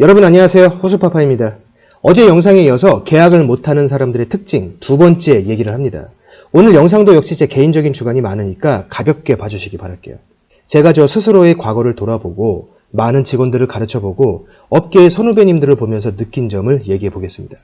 여러분 안녕하세요. 호수파파입니다. 어제 영상에 이어서 계약을 못하는 사람들의 특징 두 번째 얘기를 합니다. 오늘 영상도 역시 제 개인적인 주관이 많으니까 가볍게 봐주시기 바랄게요. 제가 저 스스로의 과거를 돌아보고 많은 직원들을 가르쳐보고 업계의 선후배님들을 보면서 느낀 점을 얘기해 보겠습니다.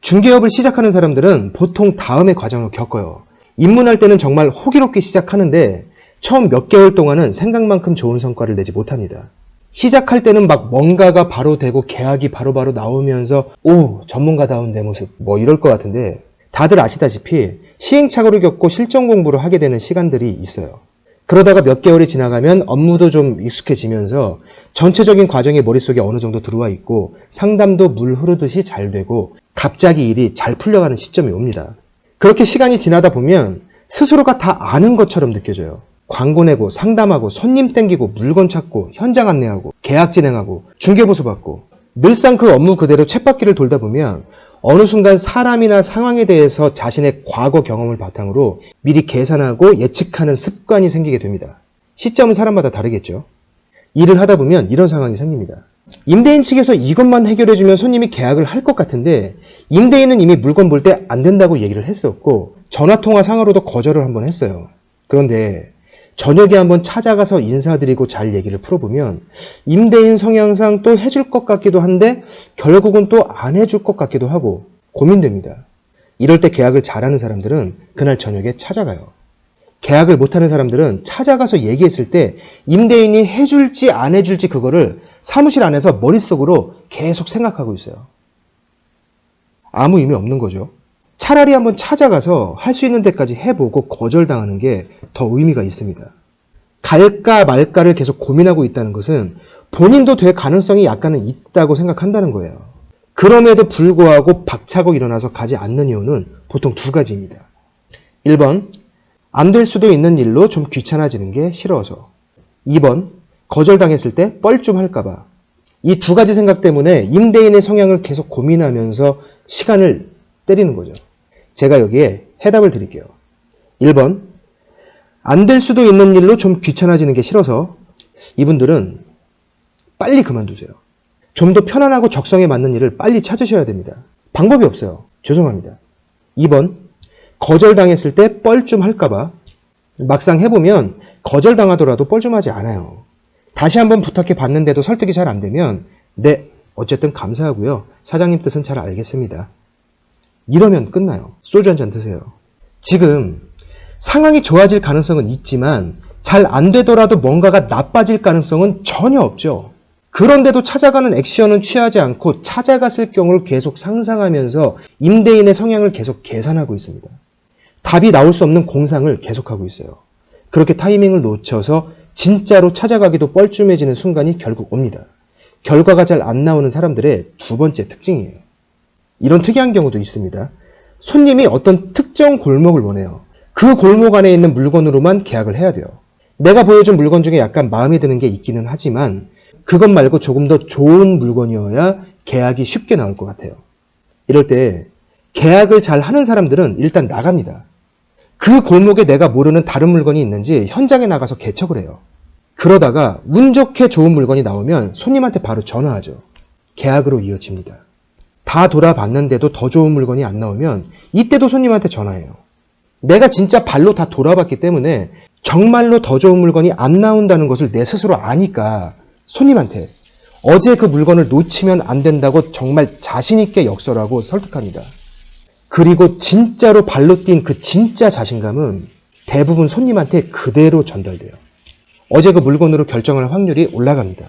중개업을 시작하는 사람들은 보통 다음의 과정을 겪어요. 입문할 때는 정말 호기롭게 시작하는데 처음 몇 개월 동안은 생각만큼 좋은 성과를 내지 못합니다. 시작할 때는 막 뭔가가 바로 되고 계약이 바로 바로 나오면서 오 전문가다운 내 모습 뭐 이럴 것 같은데 다들 아시다시피 시행착오를 겪고 실전 공부를 하게 되는 시간들이 있어요. 그러다가 몇 개월이 지나가면 업무도 좀 익숙해지면서 전체적인 과정이 머릿속에 어느 정도 들어와 있고 상담도 물 흐르듯이 잘 되고 갑자기 일이 잘 풀려가는 시점이 옵니다. 그렇게 시간이 지나다 보면 스스로가 다 아는 것처럼 느껴져요. 광고 내고 상담하고 손님 땡기고 물건 찾고 현장 안내하고 계약 진행하고 중개보수 받고 늘상 그 업무 그대로 쳇바퀴를 돌다 보면 어느 순간 사람이나 상황에 대해서 자신의 과거 경험을 바탕으로 미리 계산하고 예측하는 습관이 생기게 됩니다. 시점은 사람마다 다르겠죠. 일을 하다 보면 이런 상황이 생깁니다. 임대인 측에서 이것만 해결해주면 손님이 계약을 할 것 같은데 임대인은 이미 물건 볼 때 안 된다고 얘기를 했었고 전화통화 상으로도 거절을 한번 했어요. 그런데 저녁에 한번 찾아가서 인사드리고 잘 얘기를 풀어보면 임대인 성향상 또 해줄 것 같기도 한데 결국은 또 안 해줄 것 같기도 하고 고민됩니다. 이럴 때 계약을 잘하는 사람들은 그날 저녁에 찾아가요. 계약을 못하는 사람들은 찾아가서 얘기했을 때 임대인이 해줄지 안 해줄지 그거를 사무실 안에서 머릿속으로 계속 생각하고 있어요. 아무 의미 없는 거죠. 차라리 한번 찾아가서 할 수 있는 데까지 해보고 거절당하는 게 더 의미가 있습니다. 갈까 말까를 계속 고민하고 있다는 것은 본인도 될 가능성이 약간은 있다고 생각한다는 거예요. 그럼에도 불구하고 박차고 일어나서 가지 않는 이유는 보통 두 가지입니다. 1번, 안 될 수도 있는 일로 좀 귀찮아지는 게 싫어서. 2번, 거절당했을 때 뻘쭘할까봐. 이 두 가지 생각 때문에 임대인의 성향을 계속 고민하면서 시간을 때리는 거죠. 제가 여기에 해답을 드릴게요. 1번, 안 될 수도 있는 일로 좀 귀찮아지는 게 싫어서 이분들은 빨리 그만두세요. 좀 더 편안하고 적성에 맞는 일을 빨리 찾으셔야 됩니다. 방법이 없어요. 죄송합니다. 2번, 거절당했을 때 뻘쭘할까봐 막상 해보면 거절당하더라도 뻘쭘하지 않아요. 다시 한번 부탁해 봤는데도 설득이 잘 안 되면 네, 어쨌든 감사하고요. 사장님 뜻은 잘 알겠습니다. 이러면 끝나요. 소주 한 잔 드세요. 지금 상황이 좋아질 가능성은 있지만 잘 안 되더라도 뭔가가 나빠질 가능성은 전혀 없죠. 그런데도 찾아가는 액션은 취하지 않고 찾아갔을 경우를 계속 상상하면서 임대인의 성향을 계속 계산하고 있습니다. 답이 나올 수 없는 공상을 계속하고 있어요. 그렇게 타이밍을 놓쳐서 진짜로 찾아가기도 뻘쭘해지는 순간이 결국 옵니다. 결과가 잘 안 나오는 사람들의 두 번째 특징이에요. 이런 특이한 경우도 있습니다. 손님이 어떤 특정 골목을 원해요. 그 골목 안에 있는 물건으로만 계약을 해야 돼요. 내가 보여준 물건 중에 약간 마음에 드는 게 있기는 하지만 그것 말고 조금 더 좋은 물건이어야 계약이 쉽게 나올 것 같아요. 이럴 때 계약을 잘 하는 사람들은 일단 나갑니다. 그 골목에 내가 모르는 다른 물건이 있는지 현장에 나가서 개척을 해요. 그러다가 운 좋게 좋은 물건이 나오면 손님한테 바로 전화하죠. 계약으로 이어집니다. 다 돌아봤는데도 더 좋은 물건이 안 나오면 이때도 손님한테 전화해요. 내가 진짜 발로 다 돌아봤기 때문에 정말로 더 좋은 물건이 안 나온다는 것을 내 스스로 아니까 손님한테 어제 그 물건을 놓치면 안 된다고 정말 자신있게 역설하고 설득합니다. 그리고 진짜로 발로 뛴 그 진짜 자신감은 대부분 손님한테 그대로 전달돼요. 어제 그 물건으로 결정할 확률이 올라갑니다.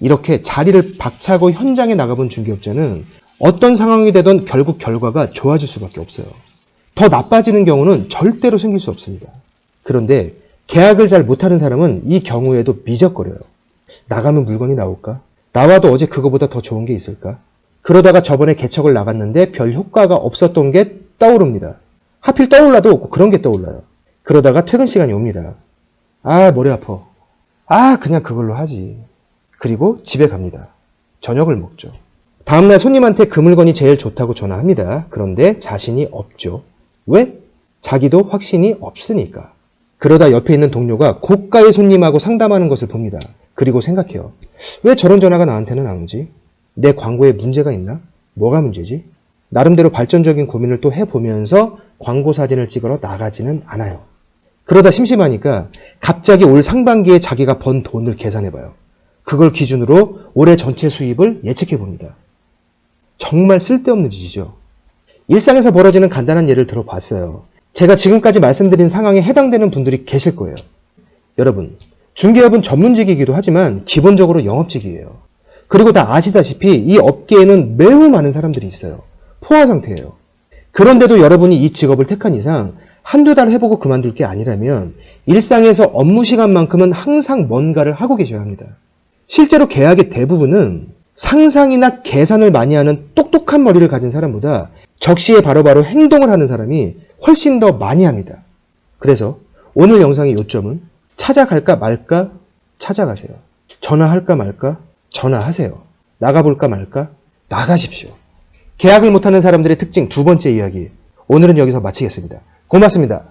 이렇게 자리를 박차고 현장에 나가본 중개업자는 어떤 상황이 되던 결국 결과가 좋아질 수밖에 없어요. 더 나빠지는 경우는 절대로 생길 수 없습니다. 그런데 계약을 잘 못하는 사람은 이 경우에도 미적거려요. 나가면 물건이 나올까? 나와도 어제 그거보다 더 좋은 게 있을까? 그러다가 저번에 개척을 나갔는데 별 효과가 없었던 게 떠오릅니다. 하필 떠올라도 그런 게 떠올라요. 그러다가 퇴근 시간이 옵니다. 아, 머리 아파. 아, 그냥 그걸로 하지. 그리고 집에 갑니다. 저녁을 먹죠. 다음날 손님한테 그 물건이 제일 좋다고 전화합니다. 그런데 자신이 없죠. 왜? 자기도 확신이 없으니까. 그러다 옆에 있는 동료가 고가의 손님하고 상담하는 것을 봅니다. 그리고 생각해요. 왜 저런 전화가 나한테는 안 오지? 내 광고에 문제가 있나? 뭐가 문제지? 나름대로 발전적인 고민을 또 해보면서 광고 사진을 찍으러 나가지는 않아요. 그러다 심심하니까 갑자기 올 상반기에 자기가 번 돈을 계산해봐요. 그걸 기준으로 올해 전체 수입을 예측해봅니다. 정말 쓸데없는 짓이죠. 일상에서 벌어지는 간단한 예를 들어봤어요. 제가 지금까지 말씀드린 상황에 해당되는 분들이 계실 거예요. 여러분, 중개업은 전문직이기도 하지만 기본적으로 영업직이에요. 그리고 다 아시다시피 이 업계에는 매우 많은 사람들이 있어요. 포화 상태예요. 그런데도 여러분이 이 직업을 택한 이상 한두 달 해보고 그만둘 게 아니라면 일상에서 업무 시간만큼은 항상 뭔가를 하고 계셔야 합니다. 실제로 계약의 대부분은 상상이나 계산을 많이 하는 똑똑한 머리를 가진 사람보다 적시에 바로바로 행동을 하는 사람이 훨씬 더 많이 합니다. 그래서 오늘 영상의 요점은 찾아갈까 말까 찾아가세요. 전화할까 말까 전화하세요. 나가볼까 말까 나가십시오. 계약을 못하는 사람들의 특징 두 번째 이야기. 오늘은 여기서 마치겠습니다. 고맙습니다.